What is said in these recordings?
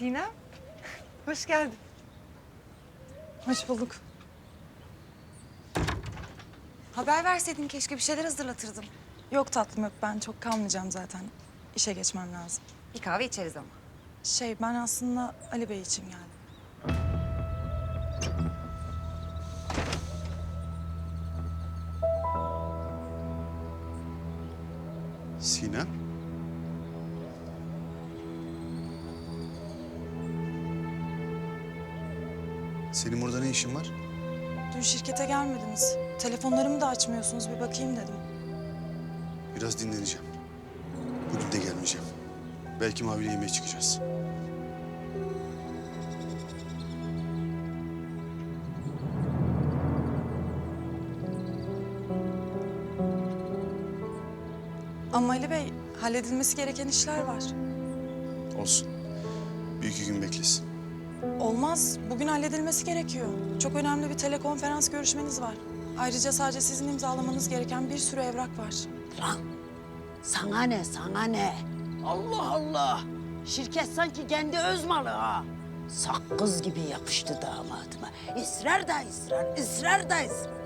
Sinem, hoş geldin. Hoş bulduk. Haber verseydin keşke bir şeyler hazırlatırdım. Yok tatlım yok ben çok kalmayacağım zaten. İşe geçmem lazım. Bir kahve içeriz ama. Şey ben aslında Ali Bey için geldim. Sinem? Senin burada ne işin var? Dün şirkete gelmediniz. Telefonlarımı da açmıyorsunuz bir bakayım dedim. Biraz dinleneceğim. Bugün de gelmeyeceğim. Belki Mavi'yle yemeğe çıkacağız. Ama Ali Bey halledilmesi gereken işler var. Olsun. Bir iki gün beklesin. Olmaz. Bugün halledilmesi gerekiyor. Çok önemli bir telekonferans görüşmeniz var. Ayrıca sadece sizin imzalamanız gereken bir sürü evrak var. Lan sana ne sana ne? Allah Allah. Şirket sanki kendi öz malı ha. Sakız gibi yapıştı damatıma. İsrar da ısrar, ısrar da ısrar.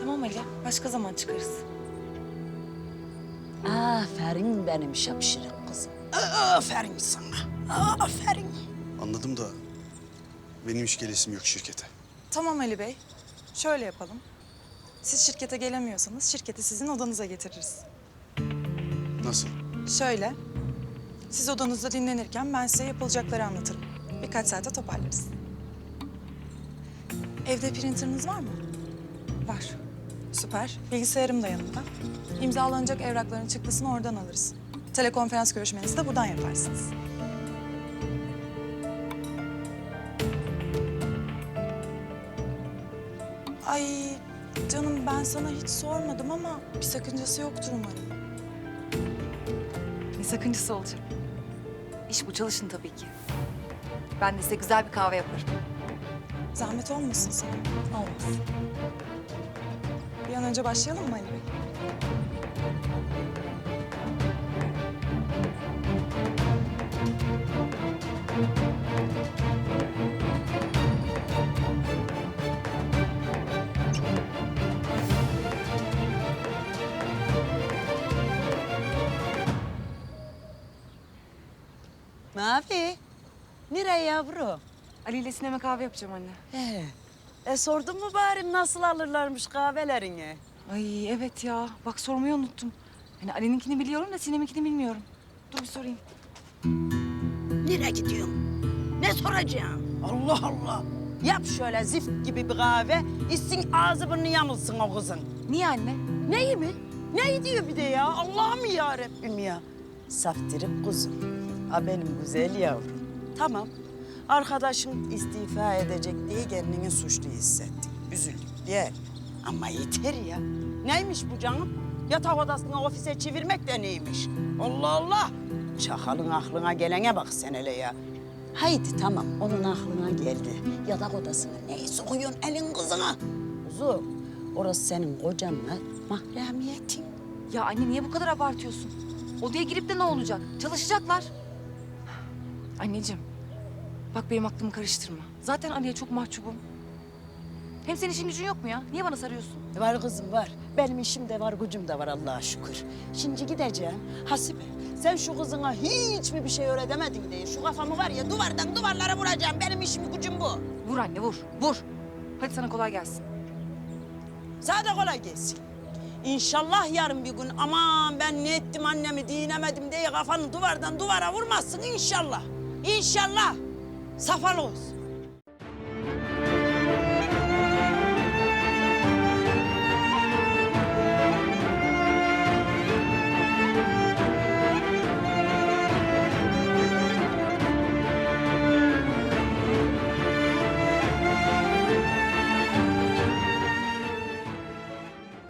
Tamam Ali, başka zaman çıkarız. Aferin benim şapşırık. Aferin sana. Aferin. Anladım da benim iş gelesim yok şirkete. Tamam Ali Bey. Şöyle yapalım. Siz şirkete gelemiyorsanız şirketi sizin odanıza getiririz. Nasıl? Şöyle. Siz odanızda dinlenirken ben size yapılacakları anlatırım. Birkaç saate toparlarız. Evde printerınız var mı? Var. Süper. Bilgisayarım da yanımda. İmzalanacak evrakların çıktısını oradan alırız. Telekonferans görüşmenizi de buradan yaparsınız. Ay canım ben sana hiç sormadım ama bir sakıncası yoktur umarım. Ne sakıncası olacak? İş bu çalışın tabii ki. Ben de size güzel bir kahve yaparım. Zahmet olmasın sana. Olmaz. Bir an önce başlayalım mı Ali Bey? Mavi. Nereye yavrum? Ali ile Sinem'e kahve yapacağım anne. He. E sordun mu bari nasıl alırlarmış kahvelerini? Ay evet ya. Bak sormayı unuttum. Hani Ali'ninkini biliyorum da Sinem'inkini bilmiyorum. Dur bir sorayım. Nereye gidiyorsun? Ne soracağım? Allah Allah. Yap şöyle zift gibi bir kahve, içsin ağzı burnu yamulsun o kızın. Niye anne? Neyi mi? Neyi diyor bir de ya? Allah'ım ya Rabbim ya. Saftirip kuzum. Ha benim güzel yavrum. Tamam. Arkadaşım istifa edecek diye kendini suçlu hissettin. Üzüldük diye. Ama yeter ya. Neymiş bu canım? Yatak odasını ofise çevirmek de neymiş? Allah Allah. Çakalın aklına gelene bak sen hele ya. Haydi tamam onun aklına geldi. Yatak odasını neyi sokuyorsun elin kızına? Kuzum orası senin kocanla mahremiyetin. Ya anne niye bu kadar abartıyorsun? Odaya girip de ne olacak? Çalışacaklar. Anneciğim, bak benim aklımı karıştırma. Zaten Ali'ye çok mahcubum. Hem senin işin gücün yok mu ya? Niye bana sarıyorsun? Var kızım var. Benim işim de var, gücüm de var Allah'a şükür. Şimdi gideceğim. Hasibe, sen şu kızına hiç mi bir şey öğretemedin diye. Şu kafamı var ya duvardan duvarlara vuracağım. Benim işim gücüm bu. Vur anne vur, vur. Hadi sana kolay gelsin. Sana da kolay gelsin. İnşallah yarın bir gün aman ben ne ettim annemi dinemedim diye kafanı duvardan duvara vurmazsın inşallah. İnşallah. Safal olsun.